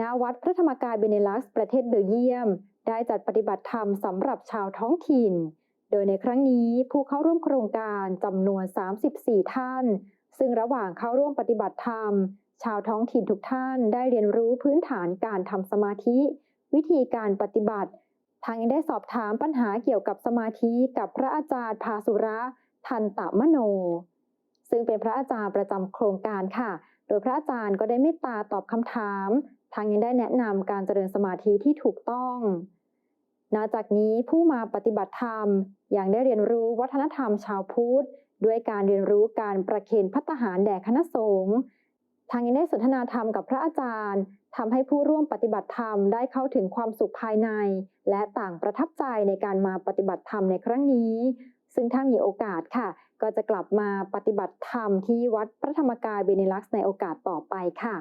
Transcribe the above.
ณวัดพระธรรมกายเบเนลักซ์ประเทศเบลเยียม ได้จัดปฏิบัติธรรมสำหรับชาวท้องถิ่น โดยในครั้งนี้ผู้เข้าร่วมโครงการจำนวน 34 ท่าน ซึ่งระหว่างเข้าร่วมปฏิบัติธรรม ชาวท้องถิ่นทุกท่านได้เรียนรู้พื้นฐานการทำสมาธิ วิธีการปฏิบัติทางยังได้สอบถามปัญหาเกี่ยวกับสมาธิกับพระอาจารย์ภาสุระทันตมโน ซึ่งเป็นพระอาจารย์ประจำโครงการค่ะ โดยพระอาจารย์ก็ได้เมตตาตอบคำถามทางยังได้แนะนำการเจริญสมาธิที่ถูกต้อง นอกจากนี้ผู้มาปฏิบัติธรรมยังได้เรียนรู้วัฒนธรรมชาวพุทธด้วยการเรียนรู้การประเคนพัตหารแด่คณะสงฆ์ทางยังได้สนทนาธรรมกับพระอาจารย์ทำให้ผู้ร่วมปฏิบัติธรรมได้เข้าถึงความสุขภายใน และต่างประทับใจในการมาปฏิบัติธรรมในครั้งนี้ ซึ่งถ้ามีโอกาสค่ะ ก็จะกลับมาปฏิบัติธรรมที่วัดพระธรรมกายเบเนลักซ์ในโอกาสต่อไปค่ะ